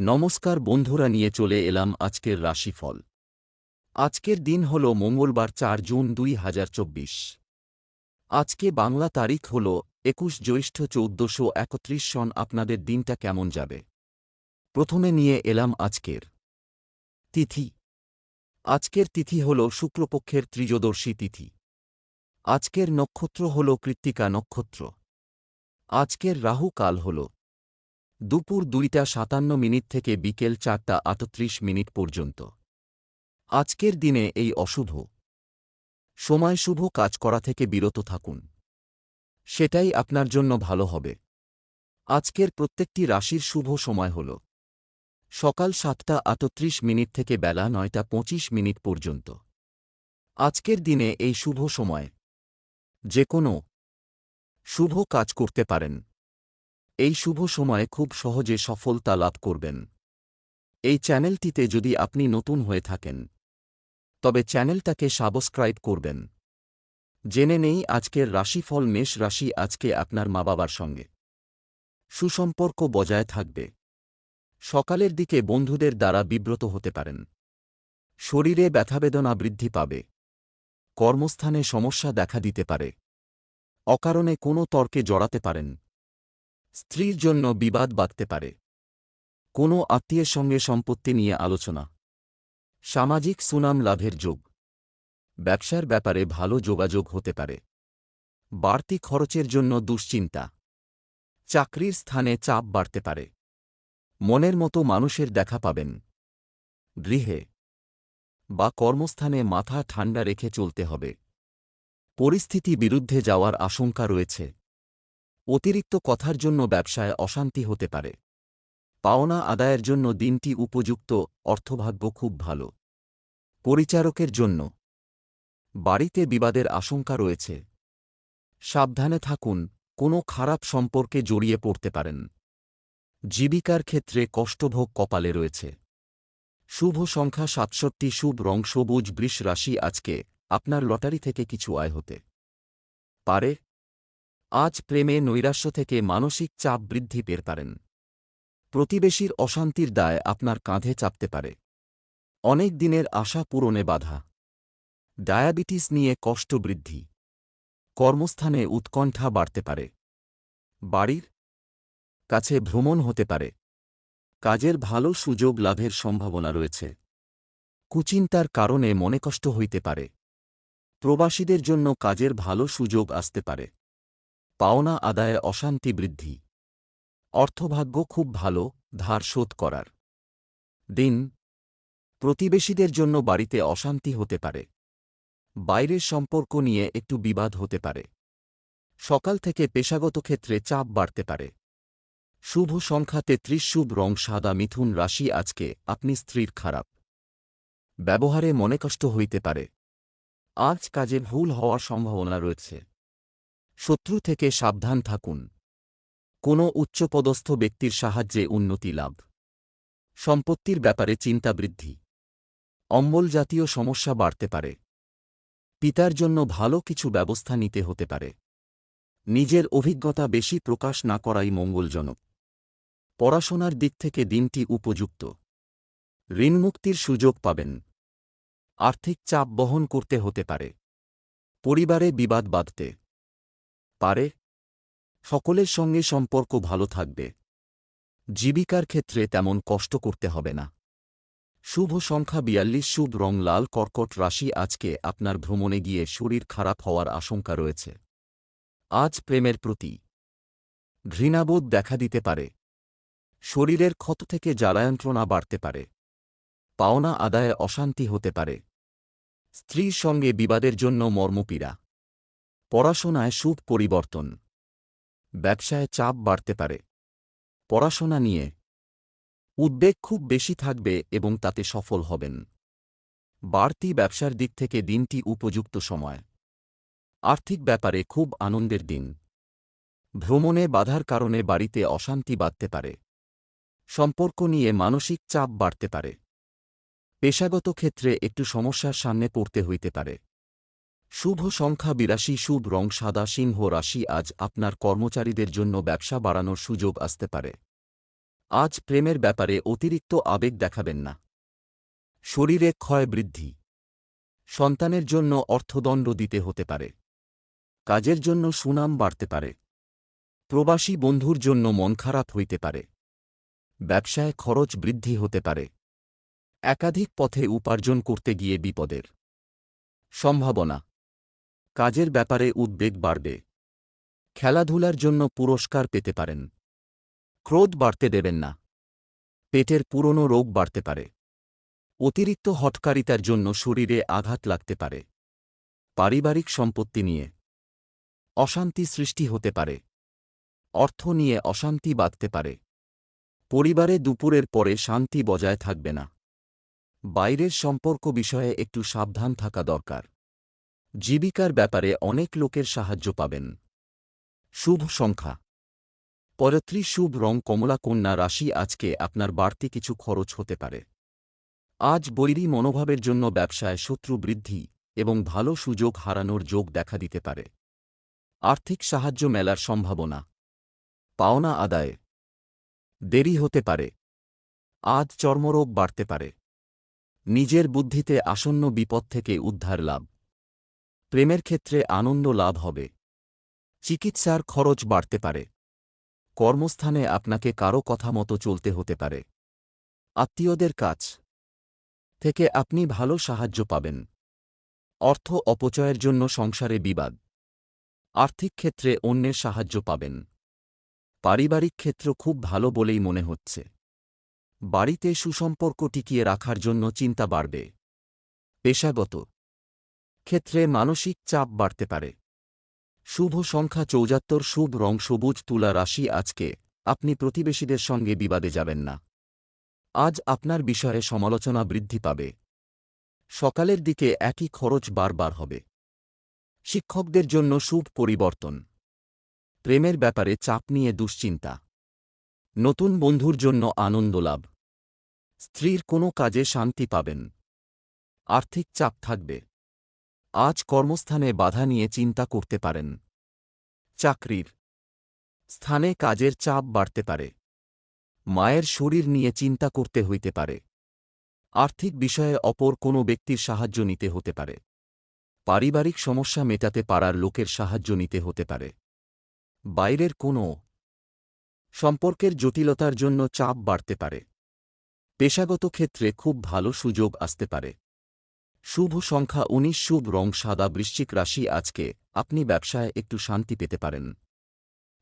নমস্কার বন্ধুরা, নিয়ে চলে এলাম আজকের রাশিফল। আজকের দিন হল মঙ্গলবার চার জুন দুই হাজার চব্বিশ। আজকে বাংলা তারিখ হল একুশ জ্যৈষ্ঠ চৌদ্দশো একত্রিশ সন। আপনাদের দিনটা কেমন যাবে? প্রথমে নিয়ে এলাম আজকের তিথি। আজকের তিথি হল শুক্লপক্ষের ত্রিজদর্শী তিথি। আজকের নক্ষত্র হল কৃত্তিকা নক্ষত্র। আজকের রাহু কাল হল দুপুর দুইটা সাতান্ন মিনিট থেকে বিকেল চারটা আটত্রিশ মিনিট পর্যন্ত। আজকের দিনে এই অশুভ। সময় শুভ কাজ করা থেকে বিরত থাকুন। সেটাই আপনার জন্য ভালো হবে। আজকের প্রত্যেকটি রাশির শুভ সময় হল। সকাল সাতটা আটত্রিশ মিনিট থেকে বেলা নয়টা পঁচিশ মিনিট পর্যন্ত। আজকের দিনে এই শুভ সময়। যে কোনো। শুভ কাজ করতে পারেন। এই শুভ সময়ে খুব সহজে সফলতা লাভ করবেন। এই চ্যানেলটিতে যদি আপনি নতুন হয়ে থাকেন, তবে চ্যানেলটাকে সাবস্ক্রাইব করবেন। জেনে নেই আজকের রাশিফল মেষ রাশি আজকে আপনার মা বাবার সঙ্গে। সুসম্পর্ক বজায় থাকবে। সকালের দিকে বন্ধুদের দ্বারা বিব্রত হতে পারেন। শরীরে ব্যথাবেদনা বৃদ্ধি পাবে। কর্মস্থানে সমস্যা দেখা দিতে পারে। অকারণে কোনো তর্কে জড়াতে পারেন। স্ত্রীর জন্য বিবাদ বাঁধতে পারে। কোনো আত্মীয়ের সঙ্গে সম্পত্তি নিয়ে আলোচনা। সামাজিক সুনাম লাভের যোগ। ব্যবসার ব্যাপারে ভালো যোগাযোগ হতে পারে। বাড়তি খরচের জন্য দুশ্চিন্তা। চাকরির স্থানে চাপ বাড়তে পারে। মনের মতো মানুষের দেখা পাবেন। গৃহে বা কর্মস্থানে মাথা ঠান্ডা রেখে চলতে হবে। পরিস্থিতি বিরুদ্ধে যাওয়ার আশঙ্কা রয়েছে। অতিরিক্ত কথার জন্য ব্যবসায় অশান্তি হতে পারে। পাওনা আদায়ের জন্য দিনটি উপযুক্ত, অর্থভাগ্য খুব ভালো। পরিচারকের জন্য। বাড়িতে বিবাদের আশঙ্কা রয়েছে। সাবধানে থাকুন, কোনো খারাপ সম্পর্কে জড়িয়ে পড়তে পারেন। জীবিকার ক্ষেত্রে কষ্টভোগ কপালে রয়েছে। শুভ সংখ্যা সাতষট্টি, শুভ রং সবুজ, বৃষ রাশি আজকে আপনার লটারি থেকে কিছু আয় হতে পারে। আজ প্রেমে নৈরাশ্য থেকে মানসিক চাপ বৃদ্ধি পের পারেন। প্রতিবেশীর অশান্তির দায় আপনার কাঁধে চাপতে পারে। অনেক দিনের আশা পূরণে বাধা। ডায়াবেটিস নিয়ে কষ্ট বৃদ্ধি। কর্মস্থানে উৎকণ্ঠা বাড়তে পারে। বাড়ির কাছে ভ্রমণ হতে পারে। কাজের ভালো সুযোগ লাভের সম্ভাবনা রয়েছে। কুচিন্তার কারণে মনে কষ্ট হইতে পারে। প্রবাসীদের জন্য কাজের ভালো সুযোগ আসতে পারে। পাওনা আদায়ে অশান্তি বৃদ্ধি। অর্থভাগ্য খুব ভালো, ধার শোধ করার। দিন, প্রতিবেশীদের জন্য বাড়িতে অশান্তি হতে পারে। বাইরের সম্পর্ক নিয়ে একটু বিবাদ হতে পারে। সকাল থেকে পেশাগত ক্ষেত্রে চাপ বাড়তে পারে। শুভ সংখ্যা তেত্রিশ, শুভ রং সাদা, মিথুন রাশি আজকে, আপনি স্ত্রীর খারাপ। ব্যবহারে মনে কষ্ট হইতে পারে। আজ কাজে ভুল হওয়ার সম্ভাবনা রয়েছে। শত্রু থেকে সাবধান থাকুন। কোনো উচ্চপদস্থ ব্যক্তির সাহায্যে উন্নতি লাভ। সম্পত্তির ব্যাপারে চিন্তা বৃদ্ধি। অম্বল জাতীয় সমস্যা বাড়তে পারে। পিতার জন্য ভালো কিছু ব্যবস্থা নিতে হতে পারে। নিজের অভিজ্ঞতা বেশি প্রকাশ না করাই মঙ্গলজনক। পড়াশোনার দিক থেকে দিনটি উপযুক্ত। ঋণমুক্তির সুযোগ পাবেন। আর্থিক চাপ বহন করতে হতে পারে। পরিবারে বিবাদ বাঁধতে। পারে। সকলের সঙ্গে সম্পর্ক ভালো থাকবে। জীবিকার ক্ষেত্রে তেমন কষ্ট করতে হবে না। শুভ সংখ্যা বিয়াল্লিশ, শুভ রং লাল, কর্কট রাশি আজকে আপনার ভ্রমণে গিয়ে শরীর খারাপ হওয়ার আশঙ্কা রয়েছে। আজ প্রেমের প্রতি ঘৃণাবোধ দেখা দিতে পারে। শরীরের ক্ষত থেকে জ্বালায়ন্ত্রণা বাড়তে পারে। পাওনা আদায়ে অশান্তি হতে পারে। স্ত্রীর সঙ্গে বিবাদের জন্য মর্মপীড়া। পড়াশোনায় সুখ পরিবর্তন। ব্যবসায় চাপ বাড়তে পারে। পড়াশোনা নিয়ে উদ্বেগ খুব বেশি থাকবে এবং তাতে সফল হবেন। বাড়তি ব্যবসার দিক থেকে দিনটি উপযুক্ত সময়। আর্থিক ব্যাপারে খুব আনন্দের দিন। ভ্রমণে বাধার কারণে বাড়িতে অশান্তি বাড়তে পারে। সম্পর্ক নিয়ে মানসিক চাপ বাড়তে পারে। পেশাগত ক্ষেত্রে একটু সমস্যার সামনে পড়তে হইতে পারে। শুভ সংখ্যা বিরাশি, শুভ রং সাদা, সিংহ রাশি আজ আপনার কর্মচারীদের জন্য ব্যবসা বাড়ানোর সুযোগ আসতে পারে। আজ প্রেমের ব্যাপারে অতিরিক্ত আবেগ দেখাবেন না। শরীরে ক্ষয় বৃদ্ধি। সন্তানের জন্য অর্থদণ্ড দিতে হতে পারে। কাজের জন্য সুনাম বাড়তে পারে। প্রবাসী বন্ধুর জন্য মন খারাপ হইতে পারে। ব্যবসায় খরচ বৃদ্ধি হতে পারে। একাধিক পথে উপার্জন করতে গিয়ে বিপদের। সম্ভাবনা। কাজের ব্যাপারে উদ্বেগ বাড়বে। খেলাধুলার জন্য পুরস্কার পেতে পারেন। ক্রোধ বাড়তে দেবেন না। পেটের পুরনো রোগ বাড়তে পারে। অতিরিক্ত হটকারিতার জন্য শরীরে আঘাত লাগতে পারে। পারিবারিক সম্পত্তি নিয়ে অশান্তি সৃষ্টি হতে পারে। অর্থ নিয়ে অশান্তি বাঁধতে পারে। পরিবারে দুপুরের পরে শান্তি বজায় থাকবে না। বাইরের সম্পর্ক বিষয়ে একটু সাবধান থাকা দরকার। জীবিকার ব্যাপারে অনেক লোকের সাহায্য পাবেন। শুভ সংখ্যা। পরত্রিশ শুভ রং কমলা কন্যা রাশি আজকে আপনার বাড়তি কিছু খরচ হতে পারে। আজ বৈরী মনোভাবের জন্য ব্যবসায় শত্রু বৃদ্ধি এবং ভালো সুযোগ হারানোর যোগ দেখা দিতে পারে। আর্থিক সাহায্য মেলার সম্ভাবনা। পাওনা আদায়ে। দেরি হতে পারে। আজ চর্মরোগ বাড়তে পারে। নিজের বুদ্ধিতে আসন্ন বিপদ থেকে উদ্ধার লাভ। প্রেমের ক্ষেত্রে আনন্দ লাভ হবে। চিকিৎসার খরচ বাড়তে পারে। কর্মস্থানে আপনাকে কারও কথা মতো চলতে হতে পারে। আত্মীয়দের কাছ থেকে আপনি ভালো সাহায্য পাবেন। অর্থ অপচয়ের জন্য সংসারে বিবাদ। আর্থিক ক্ষেত্রে অন্যের সাহায্য পাবেন। পারিবারিক ক্ষেত্র খুব ভালো বলেই মনে হচ্ছে। বাড়িতে সুসম্পর্ক টিকিয়ে রাখার জন্য চিন্তা বাড়বে। পেশাগত ক্ষেত্রে মানসিক চাপ বাড়তে পারে। শুভ সংখ্যা চৌজাত্তর শুভ রং সবুজ, তুলা রাশি, আজকে আপনি প্রতিবেশীদের সঙ্গে বিবাদে যাবেন না। আজ আপনার বিষয়ে সমালোচনা বৃদ্ধি পাবে। সকালের দিকে একই খরচ বারবার হবে। শিক্ষকদের জন্য শুভ পরিবর্তন। প্রেমের ব্যাপারে চাপ নিয়ে দুশ্চিন্তা। নতুন বন্ধুর জন্য আনন্দ লাভ। স্ত্রীর কোনো কাজে শান্তি পাবেন। আর্থিক চাপ থাকবে। আজ কর্মস্থানে বাধা নিয়ে চিন্তা করতে পারেন। চাকরির স্থানে কাজের চাপ বাড়তে পারে। মায়ের শরীর নিয়ে চিন্তা করতে হইতে পারে। আর্থিক বিষয়ে অপর কোনো ব্যক্তির সাহায্য নিতে হতে পারে। পারিবারিক সমস্যা মেটাতে পারার লোকের সাহায্য নিতে হতে পারে। বাইরের কোনো সম্পর্কের জটিলতার জন্য চাপ বাড়তে পারে। পেশাগত ক্ষেত্রে খুব ভালো সুযোগ আসতে পারে। শুভ সংখ্যা উনিশ, শুভ রং সাদা, বৃশ্চিক রাশি আজকে। আপনি ব্যবসায় একটু শান্তি পেতে পারেন।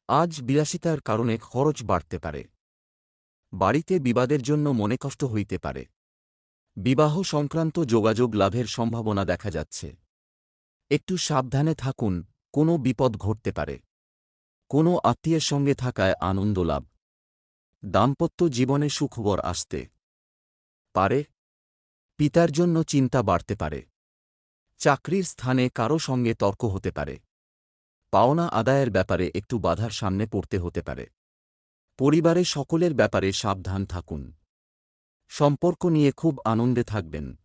আজ বিলাসিতার কারণে খরচ বাড়তে পারে। বাড়িতে বিবাদের জন্য মনে কষ্ট হইতে পারে। বিবাহ সংক্রান্ত যোগাযোগ লাভের সম্ভাবনা দেখা যাচ্ছে। একটু সাবধানে থাকুন, কোনো বিপদ ঘটতে পারে। কোনো আত্মীয়ের সঙ্গে থাকায় আনন্দ লাভ। দাম্পত্য জীবনে সুখবর আসতে পারে। পিতার জন্য চিন্তা বাড়তে পারে। চাকরির স্থানে কারও সঙ্গে তর্ক হতে পারে। পাওনা আদায়ের ব্যাপারে একটু বাধার সামনে পড়তে হতে পারে। পরিবারে সকলের ব্যাপারে সাবধান থাকুন। সম্পর্ক নিয়ে খুব আনন্দে থাকবেন।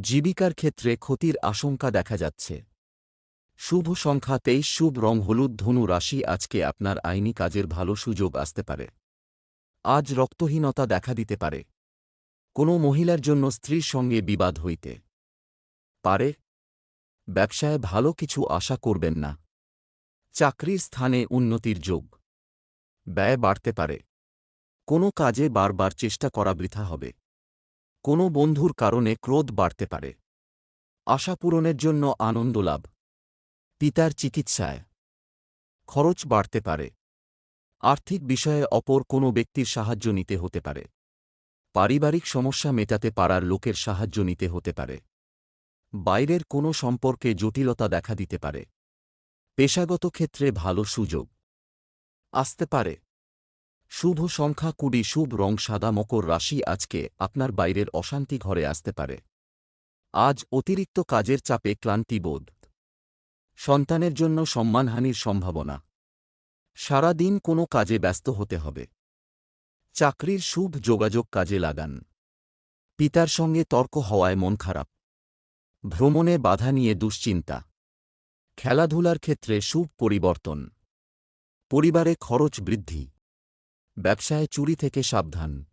জীবিকার ক্ষেত্রে ক্ষতির আশঙ্কা দেখা যাচ্ছে। শুভ সংখ্যা তেইশ, শুভ রং, হলুদ, ধনু রাশি আজকে আপনার আইনি কাজের ভালো সুযোগ আসতে পারে। আজ রক্তহীনতা দেখা দিতে পারে। কোনো মহিলার জন্য স্ত্রীর সঙ্গে বিবাদ হইতে পারে? ব্যবসায় ভালো কিছু আশা করবেন না। চাকরির স্থানে উন্নতির যোগ। ব্যয় বাড়তে পারে। কোনো কাজে বারবার চেষ্টা করা বৃথা হবে। কোনো বন্ধুর কারণে ক্রোধ বাড়তে পারে। আশা পূরণের জন্য আনন্দ লাভ। পিতার চিকিৎসায় খরচ বাড়তে পারে। আর্থিক বিষয়ে অপর কোনো ব্যক্তির সাহায্য নিতে হতে পারে। পারিবারিক সমস্যা মেটাতে পারার লোকের সাহায্য নিতে হতে পারে। বাইরের কোনো সম্পর্কে জটিলতা দেখা দিতে পারে। পেশাগত ক্ষেত্রে ভালো সুযোগ আসতে পারে। শুভ সংখ্যা কুড়ি, শুভ রং সাদা, মকর রাশি আজকে আপনার বাইরের অশান্তি ঘরে আসতে পারে। আজ অতিরিক্ত কাজের চাপে ক্লান্তিবোধ সন্তানের জন্য সম্মানহানির সম্ভাবনা। সারাদিন কোনো কাজে ব্যস্ত হতে হবে। চাকরির শুভ যোগাযোগ কাজে লাগান। পিতার সঙ্গে তর্ক হওয়ায় মন খারাপ। ভ্রমণে বাধা নিয়ে দুশ্চিন্তা। খেলাধুলার ক্ষেত্রে শুভ পরিবর্তন। পরিবারে খরচ বৃদ্ধি। ব্যবসায় চুরি থেকে সাবধান।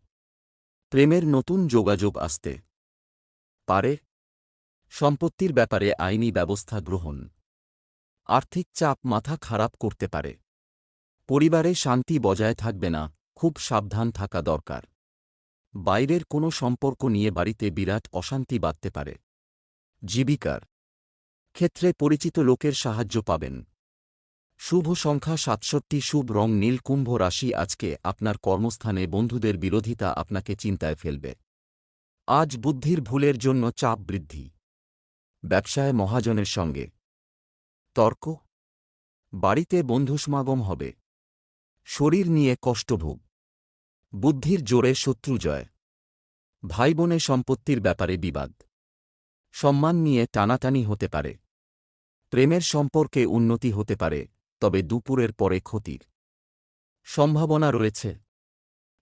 প্রেমের নতুন যোগাযোগ আসতে। পারে। সম্পত্তির ব্যাপারে আইনি ব্যবস্থা গ্রহণ। আর্থিক চাপ মাথা খারাপ করতে পারে। পরিবারে শান্তি বজায় থাকবে না। খুব সাবধান থাকা দরকার। বাইরের কোনো সম্পর্ক নিয়ে বাড়িতে বিরাট অশান্তি বাঁধতে পারে। জীবিকার ক্ষেত্রে পরিচিত লোকের সাহায্য পাবেন। শুভ সংখ্যা সাতষট্টি, শুভ রং নীল কুম্ভ রাশি আজকে আপনার কর্মস্থানে বন্ধুদের বিরোধিতা আপনাকে চিন্তায় ফেলবে। আজ বুদ্ধির ভুলের জন্য চাপ বৃদ্ধি। ব্যবসায় মহাজনের সঙ্গে। তর্ক। বাড়িতে বন্ধু সমাগম হবে। শরীর নিয়ে কষ্টভোগ। বুদ্ধির জোরে শত্রু জয়। ভাই বোনে সম্পত্তির ব্যাপারে বিবাদ। সম্মান নিয়ে টানাটানি হতে পারে। প্রেমের সম্পর্কে উন্নতি হতে পারে, তবে দুপুরের পরে ক্ষতির। সম্ভাবনা রয়েছে।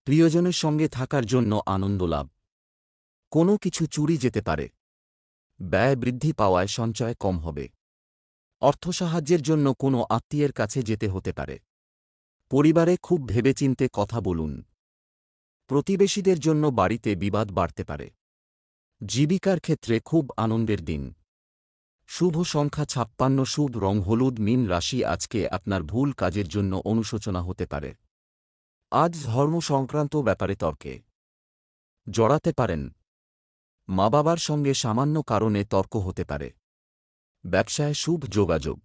প্রিয়জনের সঙ্গে থাকার জন্য আনন্দ লাভ। কোনো কিছু চুরি যেতে পারে। ব্যয় বৃদ্ধি পাওয়ায় সঞ্চয় কম হবে। অর্থ সাহায্যের জন্য কোনো আত্মীয়ের কাছে যেতে হতে পারে। পরিবারে খুব ভেবেচিন্তে কথা বলুন। প্রতিবেশীদের জন্য বাড়িতে বিবাদ বাড়তে পারে। জীবিকার ক্ষেত্রে খুব আনন্দের দিন। শুভ সংখ্যা ছাপ্পান্ন, শুভ রং হলুদ, মিন রাশি আজকে আপনার ভুল কাজের জন্য অনুশোচনা হতে পারে। আজ ধর্ম সংক্রান্ত ব্যাপারে তর্কে। জড়াতে পারেন। মা বাবার সঙ্গে সামান্য কারণে তর্ক হতে পারে। ব্যবসায় শুভ যোগাযোগ।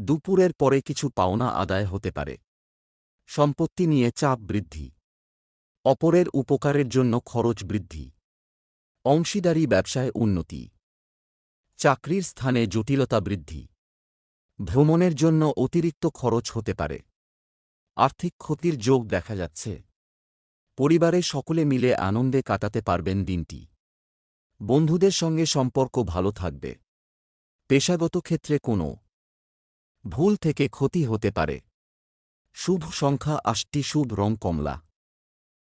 দুপুরের পরে কিছু পাওনা আদায় হতে পারে। সম্পত্তি নিয়ে চাপ বৃদ্ধি। অপরের উপকারের জন্য খরচ বৃদ্ধি। অংশীদারি ব্যবসায় উন্নতি। চাকরির স্থানে জটিলতা বৃদ্ধি। ভ্রমণের জন্য অতিরিক্ত খরচ হতে পারে। আর্থিক ক্ষতির যোগ দেখা যাচ্ছে। পরিবারে সকলে মিলে আনন্দে কাটাতে পারবেন দিনটি। বন্ধুদের সঙ্গে সম্পর্ক ভালো থাকবে। পেশাগত ক্ষেত্রে কোনো ভুল থেকে ক্ষতি হতে পারে। শুভ সংখ্যা আটটি শুভ রং কমলা।